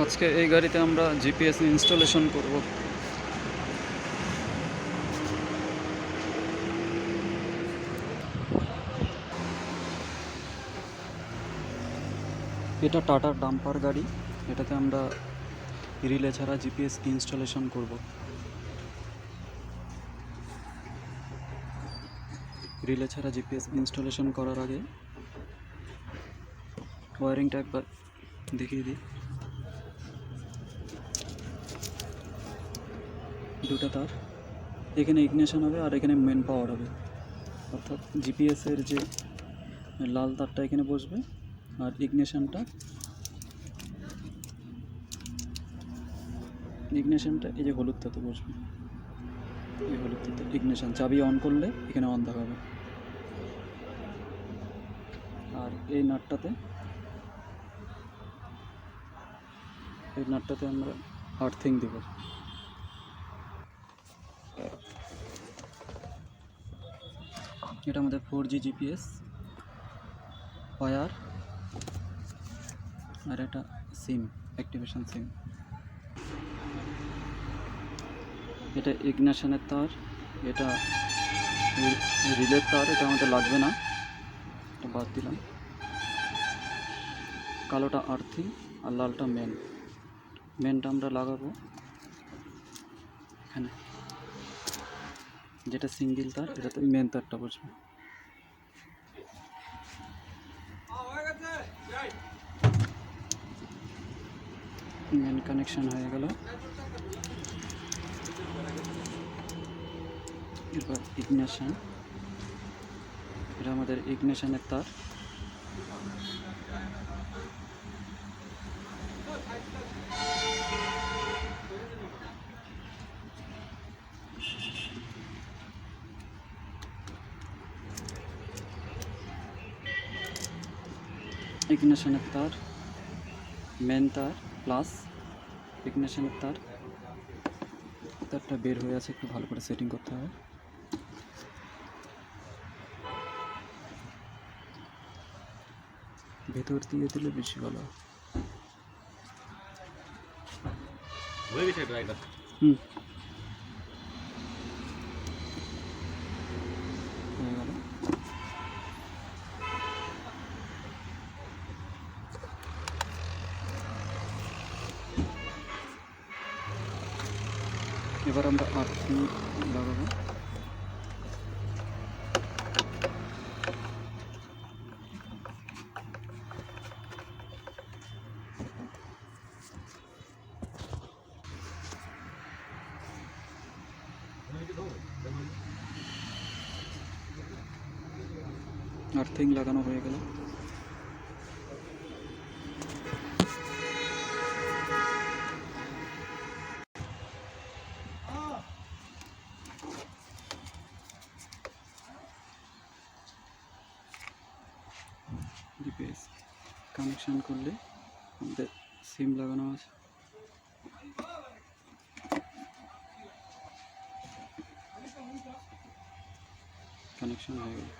আজকে এই গাড়িতে আমরা জিপিএস ইনস্টলেশন করব। এটা টাটার ডাম্পার গাড়ি। এটাতে আমরা রিলে ছাড়া জিপিএস ইনস্টলেশন করব। রিলে ছাড়া জিপিএস ইনস্টলেশন করার আগে ওয়ারিংটা একবার দেখিয়ে দিই। দুটো তার। এখানে ইগনিশন হবে আর এখানে মেন পাওয়ার হবে। অর্থাৎ জিপিএসের যে লাল তারটা এখানে বসবে আর ইগনিশনটা ইগনিশনটা এই যে হলুদ তাতে বসবে। এই হলুদ তাতে ইগনিশন চাবি অন করলে এখানে অন দেখাবে আর এই নাটটাতে এই নাটটাতে আমরা আর্থিং দেবো। এটা আমাদের ফোর জি জিপিএস ওয়ার আর এটা সিম অ্যাক্টিভেশন সিম এটা ইগনেশনের তার, এটা রিলের তার, এটা আমাদের লাগবে না। এটা বাদ দিলাম। কালোটা আর্থিং আর লালটা মেন মেনটা আমরা লাগাবো। এখানে। যেটা সিঙ্গেল তার এটাতে মেন তারটা বসবে। মেন কানেকশন হয়ে গেল। এবার ইগনেশন এটা আমাদের ইগনেশনের তার। ইগনেশনের তার মেন তার প্লাস ইগনেশনের তার। তারটা বের হয়ে আছে একটু ভালো করে সেটিং করতে হবে। ভেতর দিয়ে দিলে বেশি ভালো। হুম হয়ে গেল এবার আমরা আর্থিং লাগাবো আর্থিং লাগানো হয়ে গেল জিপিএস কানেকশন করলে আমাদের সিম লাগানো আছে। কানেকশন হয়ে গেল।